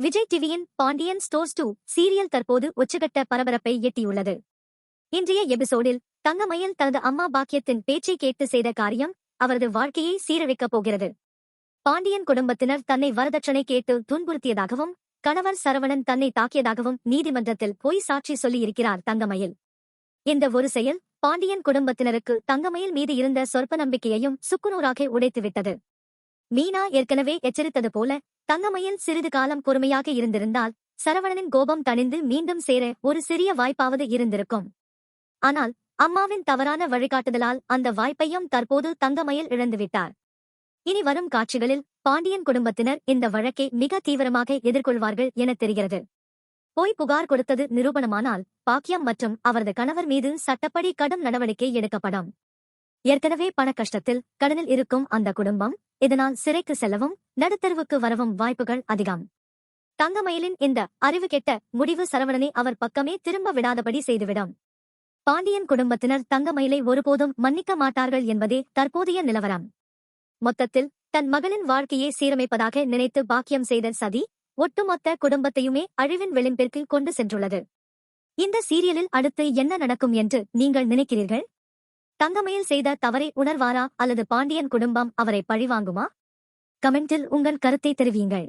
விஜய் டிவியின் Pandian stores two serial தற்போது உச்சகட்ட பரபரப்பை எட்டியுள்ளது. இன்றைய எபிசோடில் தங்கமயில் தனது அம்மா பாக்கியத்தின் பேச்சை கேட்டு செய்த காரியம் அவரது வாழ்க்கையை சீரழிக்கப் போகிறது. பாண்டியன் குடும்பத்தினர் தன்னை வரதட்சணை கேட்டு துன்புறுத்தியதாகவும் கணவர் சரவணன் தன்னை தாக்கியதாகவும் நீதிமன்றத்தில் பொய் சாட்சி சொல்லியிருக்கிறார் தங்கமயில் இந்த ஒரு செயல் பாண்டியன் குடும்பத்தினருக்கு தங்கமயில் மீது இருந்த சொற்ப நம்பிக்கையையும் சுக்குநூறாக உடைத்துவிட்டது. மீனா ஏற்கனவே எச்சரித்தது போல தங்கமையில் சிறிது காலம் பொறுமையாக இருந்திருந்தால் சரவணனின் கோபம் தணிந்து மீண்டும் சேர ஒரு சிறிய வாய்ப்பாவது இருந்திருக்கும். ஆனால் அம்மாவின் தவறான வழிகாட்டுதலால் அந்த வாய்ப்பையும் தற்போது தங்கமயில் இழந்துவிட்டார். இனி வரும் காட்சிகளில் பாண்டியன் குடும்பத்தினர் இந்த வழக்கை மிக தீவிரமாக எதிர்கொள்வார்கள் என தெரிகிறது. போய் புகார் கொடுத்தது நிரூபணமானால் பாக்கியம் மற்றும் அவரது கணவர் மீது சட்டப்படி கடும் நடவடிக்கை எடுக்கப்படும். ஏற்கனவே பண கஷ்டத்தில் கடனில் இருக்கும் அந்த குடும்பம் இதனால் சிறைக்கு செல்லவும் நடுத்தருவுக்கு வரவும் வாய்ப்புகள் அதிகம். தங்கமயிலின் இந்த அறிவு கெட்ட முடிவு சரவணனை அவர் பக்கமே திரும்ப விடாதபடி செய்துவிடும். பாண்டியன் குடும்பத்தினர் தங்கமயிலை ஒருபோதும் மன்னிக்க மாட்டார்கள் என்பதே தற்போதைய நிலவரம். மொத்தத்தில் தன் மகளின் வாழ்க்கையை சீரமைப்பதாக நினைத்து பாக்கியம் செய்த சதி ஒட்டுமொத்த குடும்பத்தையுமே அழிவின் விளிம்பிற்கு கொண்டு சென்றுள்ளது. இந்த சீரியலில் அடுத்து என்ன நடக்கும் என்று நீங்கள் நினைக்கிறீர்கள்? தங்கமயில் செய்த தவறை உணர்வாரா அல்லது பாண்டியன் குடும்பம் அவரை பழிவாங்குமா? கமெண்டில் உங்கள் கருத்தை தெரிவியுங்கள்.